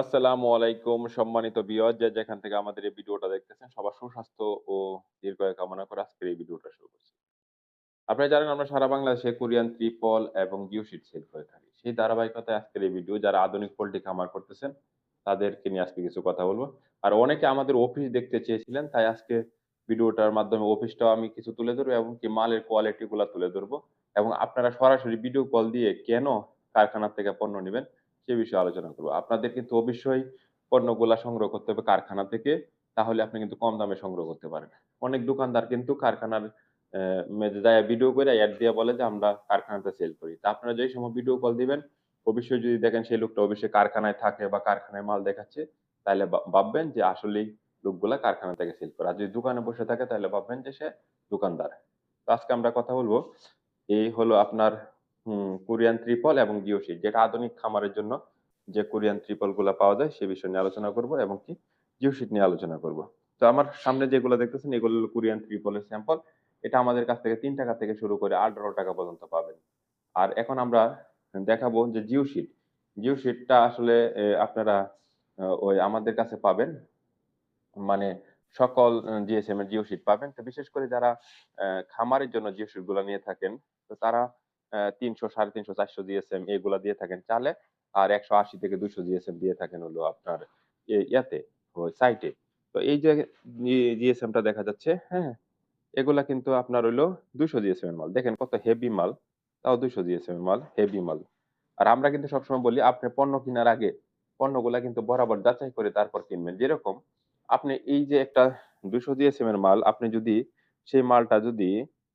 আসসালামু আলাইকুম সম্মানিত বিয়জ যে যেখান থেকে আমাদের এই ভিডিওটা দেখতেছেন, সবার সুস্বাস্থ্য ও দীর্ঘায়ু কামনা করে আজকের এই ভিডিওটা শুরু করছি। আপনারা জানেন আমরা সারা বাংলাদেশে কোরিয়ান, ত্রিপল এবং জিওশিট সেল করে থাকি। সেই ধারাবাহিকতায় আজকের এই ভিডিও, যারা আধুনিক পোল্ট্রি খামার করতেছেন, তাদেরকে নিয়ে আজকে কিছু কথা বলব। আর অনেকে আমাদের অফিস দেখতে চেয়েছিলেন, তাই আজকে ভিডিওটার মাধ্যমে অফিসটাও আমি কিছু তুলে ধরবো এবং কি মালের কোয়ালিটি গুলা তুলে ধরবো। এবং আপনারা সরাসরি ভিডিও কল দিয়ে কেন কারখানা থেকে পণ্য নেবেন সে বিষয়ে আলোচনা করব। আপনাদের কিন্তু অবশ্যই পণ্যগুলা সংগ্রহ করতে হবে কারখানা থেকে তাহলে আপনি কিন্তু কম দামে সংগ্রহ করতে পারেন। অনেক দোকানদার কিন্তু কারখানার আহ, মেজে যায় ভিডিও করে অ্যাড দিয়ে বলে যে আমরা কারখানাতে সেল করি। তা আপনারা যেই সময় ভিডিও কল দিবেন অবশ্যই যদি দেখেন সেই লোকটা অবশ্যই কারখানায় থাকে বা কারখানায় মাল দেখাচ্ছে তাহলে ভাববেন যে আসলেই লোকগুলা কারখানা থেকে সেল করে। আর যদি দোকানে বসে থাকে তাহলে ভাববেন যে সে দোকানদার। তো আজকে আমরা কথা বলব এই হলো আপনার কোরিয়ান ত্রিপল এবং জিওশিট যেটা আধুনিক খামারের জন্য যে কোরিয়ান ত্রিপলগুলা পাওয়া যায় সে বিষয় নিয়ে আলোচনা করব এবং কি জিওশিট নিয়ে আলোচনা করব। তো আমার সামনে যেগুলো দেখতেছেন, এগুলো হলো কোরিয়ান ত্রিপলের স্যাম্পল এটা আমাদের কাছ থেকে তিন টাকা থেকে শুরু করে আঠারো টাকা পর্যন্ত পাবেন। আর এখন আমরা দেখাবো যে জিওশিট জিওশিটটা আসলে আপনারা ওই আমাদের কাছে পাবেন। মানে সকল জিএসএম এর জিও শিট পাবেন। তো বিশেষ করে যারা খামারের জন্য জিও শিটগুলা নিয়ে থাকেন, তো তারা তিনশো, সাড়ে তিনশো, চারশো জিএসএম এগুলা দিয়ে থাকেন। চালে আর একশো আশি থেকে দুশো জিএসএম দিয়ে থাকেন হলো আপনার ইয়াতে সাইটে তো এই যে জিএসএম টা দেখা যাচ্ছে হ্যাঁ এগুলা কিন্তু আপনার হইল দুশো জিএসএম এর মাল। দেখেন কত হেভি মাল, তাও দুশো জিএসএম এর মাল হেভি মাল। আর আমরা কিন্তু সবসময় বলি, আপনি পণ্য কেনার আগে পণ্যগুলা কিন্তু বরাবর যাচাই করে তারপর কিনবেন। যেরকম আপনি এই যে একটা দুশো জিএসএম এর মাল, আপনি যদি সেই মালটা যদি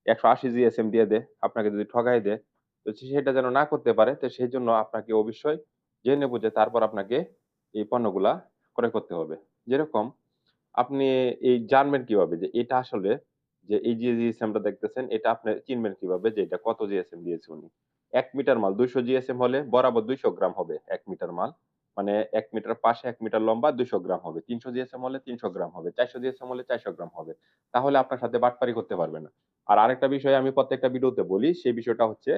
একশো আশি জিএসএম দিয়ে দেয় আপনাকে যদি ঠগাই দেয় তো সেটা যেন না করতে পারে, তো সেই জন্য আপনাকে অবশ্যই জেনে বুঝে তারপর আপনাকে এই পণ্যগুলা ক্রয় করতে হবে। যেরকম আপনি এই জানবেন কীভাবে যে এটা আসলে যে এই যে জিএসএমটা দেখতেছেন, এটা আপনি চিনবেন কীভাবে যে এটা কত জিএসএম দিয়েছে উনি। এক মিটার মাল দুইশো জিএসএম হলে বরাবর দুইশো গ্রাম হবে এক মিটার মাল। মানে এক মিটার পাশে এক মিটার লম্বা দুইশো গ্রাম হবে। তিনশো জিএসএম হলে তিনশো গ্রাম হবে, চারশো জিএসএম হলে চারশো গ্রাম হবে। তাহলে আপনার সাথে বাটপারি করতে পারবে না। আর আরেকটা বিষয় আমি প্রত্যেকটা ভিডিওতে বলি সেই বিষয়টা হচ্ছে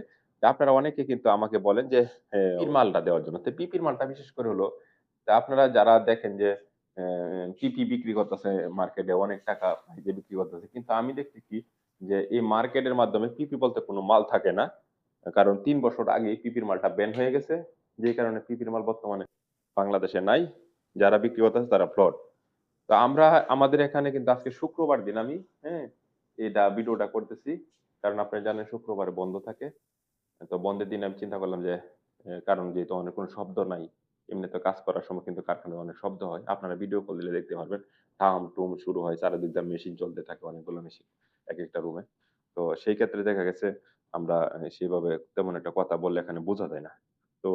যে আপনারা অনেকে কিন্তু আমাকে বলেন যে পিপির মালটা দেওয়ার জন্য। তো পিপির মালটা বিশেষ করে হলো যে আপনারা যারা দেখেন যে পিপি বিক্রি করতেছে মার্কেটে অনেক টাকা দিয়ে বিক্রি করতেছে কিন্তু আমি দেখছি কি যে এই মার্কেটের মাধ্যমে পিপি বলতে কোনো মাল থাকে না। কারণ তিন বছর আগে পিপির মালটা ব্যান হয়ে গেছে যে কারণে পিপির মাল বর্তমানে বাংলাদেশে নাই যারা বিক্রি করতেছে তারা ফ্লড তো আমরা আমাদের এখানে কিন্তু আজকে শুক্রবার দিন আমি হ্যাঁ এটা ভিডিওটা করতেছি কারণ আপনি জানেন শুক্রবার বন্ধ থাকে। তো বন্ধের দিন আমি চিন্তা করলাম যে কারণ যেহেতু অনেক কোনো শব্দ নাই এমনি তো কাজ করার সময় কিন্তু কারখানায় অনেক শব্দ হয়। আপনারা ভিডিও কল দিলে দেখতে পারবেন থাম টুম শুরু হয় চারিদিক দিয়ে মেশিন চলতে থাকে অনেকগুলো মেশিন এক একটা রুমে তো সেই ক্ষেত্রে দেখা গেছে আমরা আহ, সেইভাবে তেমন একটা কথা বললে এখানে বোঝা যায় না। তো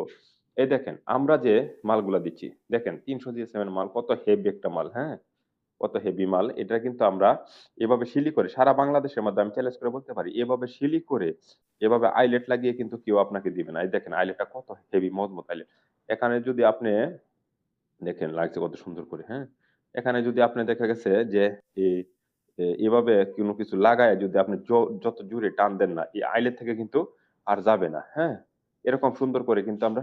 এই দেখেন আমরা যে মালগুলা দিচ্ছি দেখেন তিনশো জিএসএম এর মাল কত হেভি একটা মাল হ্যাঁ? কত হেভি মাল, এটা কিন্তু আমরা এভাবে শিলি করে, সারা বাংলাদেশের মধ্যে আমি চ্যালেঞ্জ করে বলতে পারি, এভাবে শিলি করে, এভাবে আইলেট লাগিয়ে কিন্তু কেউ আপনাকে দিবে না। এই দেখেন আইলেটটা কত হেভি মজবুত আইলেট এখানে যদি আপনি দেখেন, লাগছে কত সুন্দর করে হ্যাঁ? এখানে যদি আপনি দেখা গেছে যে এভাবে কোনো কিছু লাগায় যদি আপনি যত জোরে টান দেন না, এই আইলেট থেকে কিন্তু আর যাবে না হ্যাঁ? এরকম সুন্দর করে কিন্তু আমরা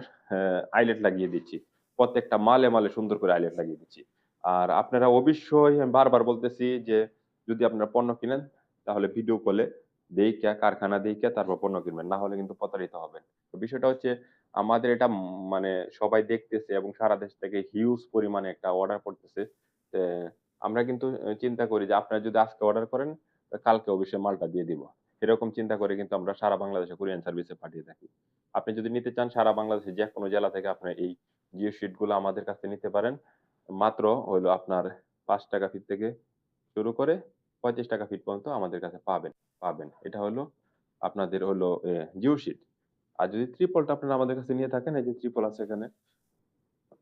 আইলেট লাগিয়ে দিচ্ছি। প্রত্যেকটা মালে মালে সুন্দর করে আইলেট লাগিয়ে দিচ্ছি। আর আপনারা অবশ্যই আমি বারবার বলতেছি যে, যদি আপনারা পণ্য কিনেন, তাহলে ভিডিও কলে দেইকা কারখানা দেইকা তারপর পণ্য কিনবেন, না হলে কিন্তু প্রতারিত হবেন। তো বিষয়টা হচ্ছে, আমাদের এটা মানে সবাই দেখতেছে এবং সারা দেশ থেকে হিউজ পরিমাণে একটা অর্ডার পড়তেছে। আমরা কিন্তু চিন্তা করি যে, আপনারা যদি আজকে অর্ডার করেন কালকে অবশ্যই মালটা দিয়ে দিব। এরকম চিন্তা করে কিন্তু আমরা সারা বাংলাদেশে কুরিয়ান সার্ভিসে পাঠিয়ে থাকি। আপনি যদি নিতে চান, সারা বাংলাদেশে যে কোনো জেলা থেকে আপনি এই জিও শিটগুলো আমাদের কাছে নিতে পারেন। মাত্র হলো আপনার পাঁচ টাকা ফিট থেকে শুরু করে পঁয়ত্রিশ টাকা ফিট পর্যন্ত আমাদের কাছে পাবেন পাবেন। এটা হলো আপনাদের হলো জিও শিট আর যদি ত্রিপলটা আপনারা আমাদের কাছে নিয়ে থাকেন, এই যে ত্রিপল আছে এখানে,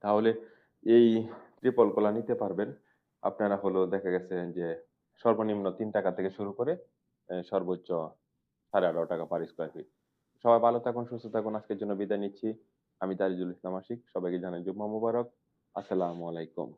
তাহলে এই ত্রিপল কলা নিতে পারবেন। আপনারা হলো দেখা গেছে যে সর্বনিম্ন তিন টাকা থেকে শুরু করে সর্বোচ্চ সাড়ে এগারো টাকা পার স্কোয়ার ফিট সবাই ভালো থাকুন, সুস্থ থাকুন। আজকের জন্য বিদায় নিচ্ছি। আমি তারিজুল ইসলাম আশিক। সবাইকে জানাই জুম্মা মুবারক। আসসালামু আলাইকুম।